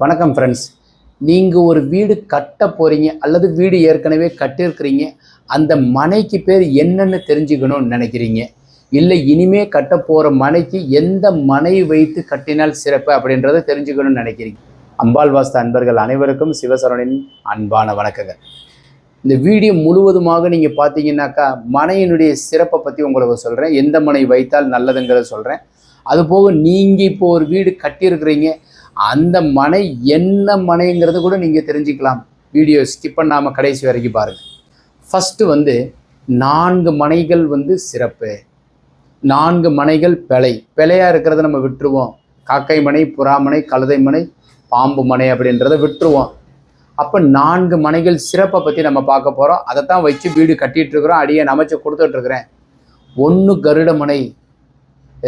வணக்கம் ஃப்ரெண்ட்ஸ் நீங்கள் ஒரு வீடு கட்ட போகிறீங்க அல்லது வீடு ஏற்கனவே கட்டியிருக்கிறீங்க அந்த மனைக்கு பேர் என்னென்னு தெரிஞ்சுக்கணும்னு நினைக்கிறீங்க. இல்லை இனிமே கட்ட போகிற மனைக்கு எந்த மனை வைத்து கட்டினால் சிறப்பு அப்படின்றத தெரிஞ்சுக்கணும்னு நினைக்கிறீங்க. அம்பாள் வாஸ்த அன்பர்கள் அனைவருக்கும் சிவசரணின் அன்பான வணக்கங்கள். இந்த வீடியோ முழுவதுமாக நீங்கள் பார்த்தீங்கன்னாக்கா மனையினுடைய சிறப்பை பற்றி உங்களுக்கு சொல்கிறேன் எந்த மனை வைத்தால் நல்லதுங்கிறத சொல்கிறேன் அதுபோக நீங்கள் இப்போ ஒரு வீடு கட்டியிருக்கிறீங்க அந்த மனை என்ன மனைங்கிறது கூட நீங்கள் தெரிஞ்சுக்கலாம். வீடியோ ஸ்கிப் பண்ணாமல் கடைசி வரைக்கும் பாருங்கள் ஃபஸ்ட்டு வந்து நான்கு மனைகள் வந்து சிறப்பு. நான்கு மனைகள் பிழை. பிழையாக இருக்கிறத நம்ம விட்டுருவோம். காக்கை மனை புறாமனை கழுதை மனை பாம்பு மனை அப்படின்றத விட்டுருவோம். அப்போ நான்கு மனைகள் சிறப்பை பற்றி நம்ம பார்க்க போகிறோம் அதை தான் வச்சு வீடு கட்டிகிட்டு இருக்கிறோம். அடியை அமைச்சு கொடுத்துட்ருக்குறேன் ஒன்று கருட மனை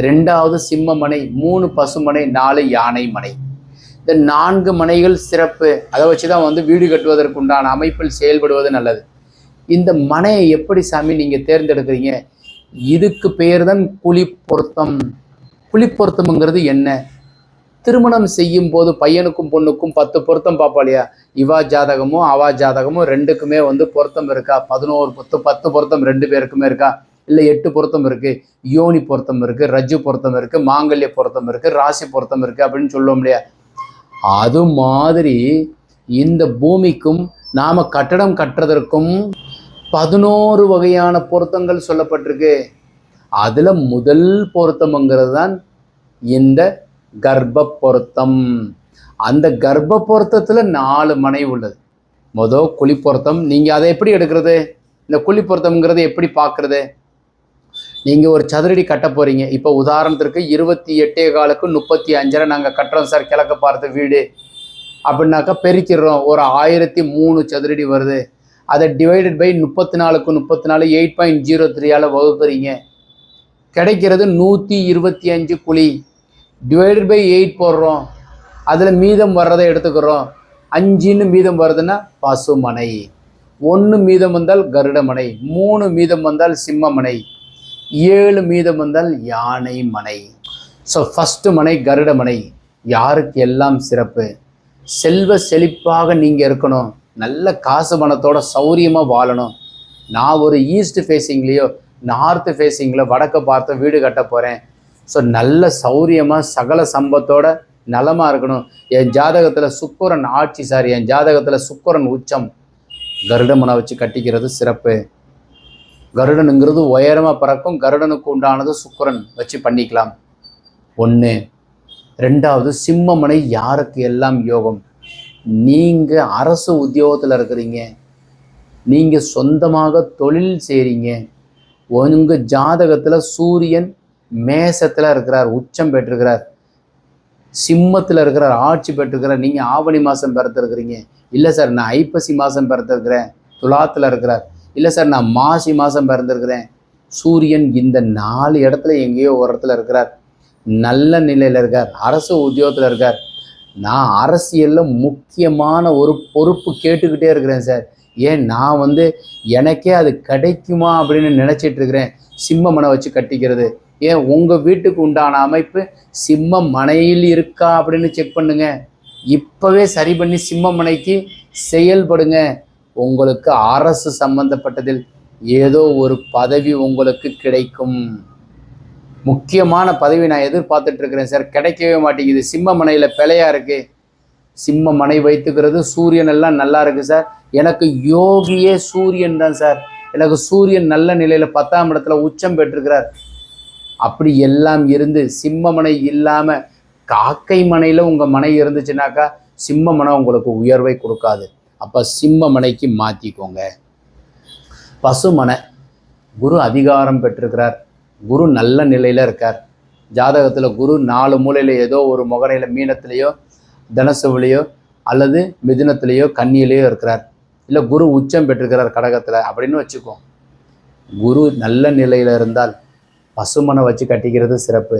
ரெண்டாவது சிம்ம மனை மூணு பசுமனை நாலு யானை மனை. இந்த நான்கு மனைகள் சிறப்பு. அதை வச்சு தான் வந்து வீடு கட்டுவதற்கு உண்டான அமைப்பில் செயல்படுவது நல்லது. இந்த மனையை எப்படி சாமி நீங்கள் தேர்ந்தெடுக்கிறீங்க? இதுக்கு பெயர் தான் குழி பொருத்தம் குழி பொருத்தம்ங்கிறது என்ன? திருமணம் செய்யும் போது பையனுக்கும் பொண்ணுக்கும் பத்து பொருத்தம் பார்ப்பா இல்லையா இவா ஜாதகமும் அவா ஜாதகமும் ரெண்டுக்குமே வந்து பொருத்தம் இருக்கா? பதினோரு பத்து பத்து பொருத்தம் ரெண்டு பேருக்குமே இருக்கா? இல்லை எட்டு பொருத்தம் இருக்குது யோனி பொருத்தம் இருக்குது ரஜ்ஜு பொருத்தம் இருக்குது மாங்கல்ய பொருத்தம் இருக்குது ராசி பொருத்தம் இருக்குது அப்படின்னு சொல்லுவோம் இல்லையா? அது மாதிரி இந்த பூமிக்கும் நாம் கட்டடம் கட்டுறதற்கும் பதினோரு வகையான பொருத்தங்கள் சொல்லப்பட்டிருக்கு. அதில் முதல் பொருத்தம்ங்கிறது தான் இந்த கர்ப்ப பொருத்தம். அந்த கர்ப்ப பொருத்தத்தில் நாலு மனை உள்ளது. மொதல் குழி பொருத்தம் நீங்கள் அதை எப்படி எடுக்கிறது? இந்த குழி பொருத்தம்ங்கிறது எப்படி பார்க்குறது? நீங்கள் ஒரு சதுரடி கட்ட போகிறீங்க இப்போ உதாரணத்திற்கு இருபத்தி எட்டே காலுக்கு முப்பத்தி அஞ்சரை நாங்கள் கட்டுறோம் சார். கிழக்க பார்த்த வீடு. அப்படின்னாக்கா பெருக்கிடுறோம் ஒரு ஆயிரத்தி மூணு சதுரடி வருது. அதை டிவைடட் பை முப்பத்தி நாலுக்கு முப்பத்தி நாலு எயிட் பாயிண்ட் ஜீரோ த்ரீயால் வகுக்கிறீங்க. கிடைக்கிறது நூற்றி இருபத்தி அஞ்சு குழி. டிவைடட் பை எயிட் போடுறோம். அதில் மீதம் வர்றதை எடுத்துக்கிறோம். அஞ்சுன்னு மீதம் வருதுன்னா பசுமனை. ஒன்று மீதம் வந்தால் கருடமனை. மூணு மீதம் வந்தால் சிம்மமனை. ஏழு மீதம் வந்தால் யானை மனை. ஸோ ஃபஸ்ட்டு மனை கருடமனை யாருக்கு எல்லாம் சிறப்பு? செல்வ செழிப்பாக நீங்கள் இருக்கணும். நல்ல காசு பணத்தோட சௌரியமாக வாழணும். நான் ஒரு ஈஸ்ட் ஃபேஸிங்லேயோ நார்த்து ஃபேஸிங்கில் வடக்க பார்த்து வீடு கட்ட போகிறேன் ஸோ நல்ல சௌரியமாக சகல சம்பத்தோட நலமாக இருக்கணும். என் ஜாதகத்தில் சுக்கரன் ஆட்சி சார் என் ஜாதகத்தில் சுக்கரன் உச்சம். கருடமனை வச்சு கட்டிக்கிறது சிறப்பு. கருடனுங்கிறது உயரமாக பறக்கும். கருடனுக்கு உண்டானது சுக்கரன். வச்சு பண்ணிக்கலாம். ஒன்று ரெண்டாவது சிம்மமனை யாருக்கு எல்லாம் யோகம்? நீங்கள் அரசு உத்தியோகத்தில் இருக்கிறீங்க. நீங்கள் சொந்தமாக தொழில் செய்கிறீங்க உங்கள் ஜாதகத்தில் சூரியன் மேசத்தில் இருக்கிறார் உச்சம் பெற்றிருக்கிறார். சிம்மத்தில் இருக்கிறார் ஆட்சி பெற்றிருக்கிறார். நீங்கள் ஆவணி மாதம் பிறத்திருக்கிறீங்க இல்லை சார் நான் ஐப்பசி மாதம் பிறத்திருக்கிறேன் துலாத்தில் இருக்கிறார். இல்லை சார் நான் மாசி மாதம் பிறந்திருக்கிறேன். சூரியன் இந்த நாலு இடத்துல எங்கேயோ ஒரு இடத்துல இருக்கிறார். நல்ல நிலையில் இருக்கார். அரசு உத்தியோகத்தில் இருக்கார். நான் அரசியலில் முக்கியமான ஒரு பொறுப்பு கேட்டுக்கிட்டே இருக்கிறேன் சார். ஏன் நான் வந்து எனக்கே அது கிடைக்குமா அப்படின்னு நினச்சிட்டு இருக்கிறேன். சிம்ம மனை வச்சு கட்டிக்கிறது. ஏன் உங்கள் வீட்டுக்கு உண்டான அமைப்பு சிம்ம மனையில் இருக்கா அப்படின்னு செக் பண்ணுங்க. இப்போவே சரி பண்ணி சிம்ம மனைக்கு செயல்படுங்க. உங்களுக்கு அரசு சம்பந்தப்பட்டதில் ஏதோ ஒரு பதவி உங்களுக்கு கிடைக்கும். முக்கியமான பதவி நான் எதிர்பார்த்துட்டு இருக்கிறேன் சார். கிடைக்கவே மாட்டேங்குது. சிம்ம மனையில் பிழையா இருக்கு. சிம்ம மனை வைத்துக்கிறது சூரியன் எல்லாம் நல்லா இருக்கு சார். எனக்கு யோகியே சூரியன் தான் சார். எனக்கு சூரியன் நல்ல நிலையில் பத்தாம் இடத்துல உச்சம் பெற்றிருக்கிறார். அப்படி எல்லாம் இருந்து சிம்ம மனை இல்லாமல் காக்கை மனையில் உங்கள் மனை இருந்துச்சுனாக்கா சிம்ம மனம் உங்களுக்கு உயர்வை கொடுக்காது. அப்போ சிம்ம மனைக்கு மாற்றிக்கோங்க பசுமனை குரு அதிகாரம் பெற்றிருக்கிறார். குரு நல்ல நிலையில் இருக்கார். ஜாதகத்தில் குரு நாலு மூலையில் ஏதோ ஒரு முகரையில் மீனத்திலேயோ தனசுவிலையோ அல்லது மிதுனத்திலேயோ கன்னியிலேயோ இருக்கிறார். இல்லை குரு உச்சம் பெற்றிருக்கிறார் கடகத்தில் அப்படின்னு வச்சுக்கோ. குரு நல்ல நிலையில் இருந்தால் பசுமனை வச்சு கட்டிக்கிறது சிறப்பு.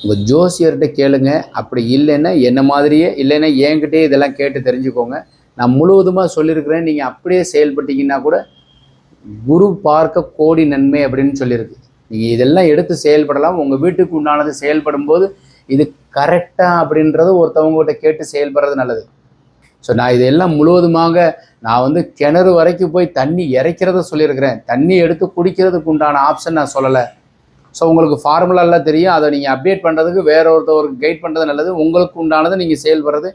உங்கள் ஜோசியர்கிட்ட கேளுங்க. அப்படி இல்லைன்னா என்ன மாதிரியே இல்லைன்னா என்கிட்டயே இதெல்லாம் கேட்டு தெரிஞ்சுக்கோங்க. நான் முழுவதுமாக சொல்லியிருக்கிறேன். நீங்கள் அப்படியே செயல்பட்டீங்கன்னா கூட குரு பார்க்க கோடி நன்மை அப்படின்னு சொல்லியிருக்கு. நீங்கள் இதெல்லாம் எடுத்து செயல்படலாம். உங்கள் வீட்டுக்கு உண்டானது செயல்படும் போது இது கரெக்டாக அப்படின்றது ஒருத்தவங்ககிட்ட கேட்டு செயல்படுறது நல்லது. ஸோ நான் இதெல்லாம் முழுவதுமாக நான் வந்து கிணறு வரைக்கும் போய் தண்ணி இறைக்கிறத சொல்லியிருக்கிறேன். தண்ணி எடுத்து குடிக்கிறதுக்கு உண்டான ஆப்ஷன் நான் சொல்லலை. ஸோ உங்களுக்கு ஃபார்முலாலாம் தெரியும். அதை நீங்கள் அப்டேட் பண்ணுறதுக்கு வேற ஒருத்தவருக்கு கைட் பண்ணுறது நல்லது. உங்களுக்கு உண்டானது நீங்கள் செயல்படுறது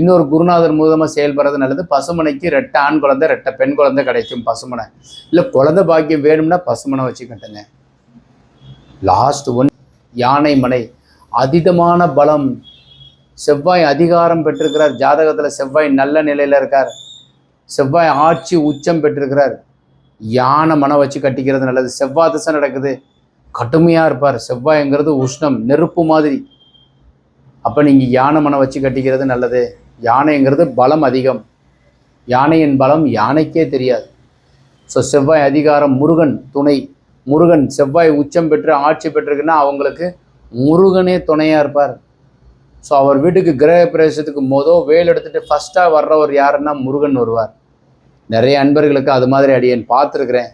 இன்னொரு குருநாதர் மூலமாக செயல்படுறது நல்லது. பசுமனைக்கு ரெட்டை ஆண் குழந்தை ரெட்டை பெண் குழந்தை கிடைக்கும் பசுமனை. இல்லை குழந்தை பாக்கியம் வேணும்னா பசுமனை வச்சு கட்டுங்க லாஸ்ட் ஒன் யானை மனை. அதீதமான பலம். செவ்வாய் அதிகாரம் பெற்றிருக்கிறார். ஜாதகத்தில் செவ்வாய் நல்ல நிலையில் இருக்கார். செவ்வாய் ஆட்சி உச்சம் பெற்றிருக்கிறார். யானை மனை வச்சு கட்டிக்கிறது நல்லது. செவ்வாய் திசை நடக்குது. கடுமையாக இருப்பார். செவ்வாய்ங்கிறது உஷ்ணம் நெருப்பு மாதிரி. அப்போ நீங்கள் யானை மனை வச்சு கட்டிக்கிறது நல்லது. யானைங்கிறது பலம் அதிகம். யானையின் பலம் யானைக்கே தெரியாது. ஸோ செவ்வாய் அதிகாரம் முருகன் துணை. முருகன் செவ்வாய் உச்சம் பெற்று ஆட்சி பெற்றிருக்குன்னா அவங்களுக்கு முருகனே துணையாக இருப்பார். ஸோ அவர் வீட்டுக்கு கிரக பிரவேசத்துக்கு மொதல் வேல் எடுத்துகிட்டு ஃபஸ்ட்டாக வர்றவர் யாருன்னா முருகன் வருவார். நிறைய அன்பர்களுக்கு அது மாதிரி அடியேன் பார்த்துருக்குறேன்.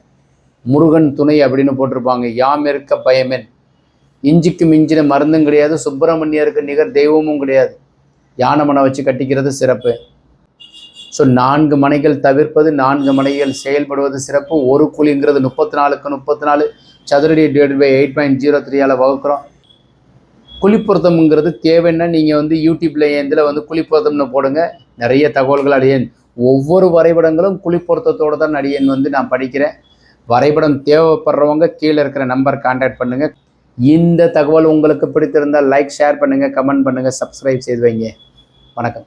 முருகன் துணை அப்படின்னு போட்டிருப்பாங்க. யாம் இருக்க பயமேன். இஞ்சிக்கு மிஞ்சின மருந்தும் கிடையாது சுப்பிரமணியருக்கு நிகர் தெய்வமும் கிடையாது. யானை மனை வச்சு கட்டிக்கிறது சிறப்பு. ஸோ நான்கு மனைகள் தவிர்ப்பது நான்கு மனைகள் செயல்படுவது சிறப்பு. ஒரு குழிங்கிறது முப்பத்தி நாலுக்கு முப்பத்தி நாலு சதுரடி divide by eight point zero த்ரீயால் வகுக்கிறோம். குழிப்பொருத்தம்ங்கிறது தேவைன்னா நீங்கள் வந்து யூடியூப்பில் இதில் வந்து குழிப்பொருத்தம்னு போடுங்க. நிறைய தகவல்கள் அடியேன். ஒவ்வொரு வரைபடங்களும் குழிப்பொருத்தத்தோடு தான் அடியேன் வந்து நான் படிக்கிறேன். வரைபடம் தேவைப்படுறவங்க கீழே இருக்கிற நம்பர் கான்டாக்ட் பண்ணுங்க. இந்த தகவல் உங்களுக்கு பிடித்திருந்தால் லைக் ஷேர் பண்ணுங்க கமெண்ட் பண்ணுங்க சப்ஸ்கிரைப் செய்து வைங்க. வணக்கம்.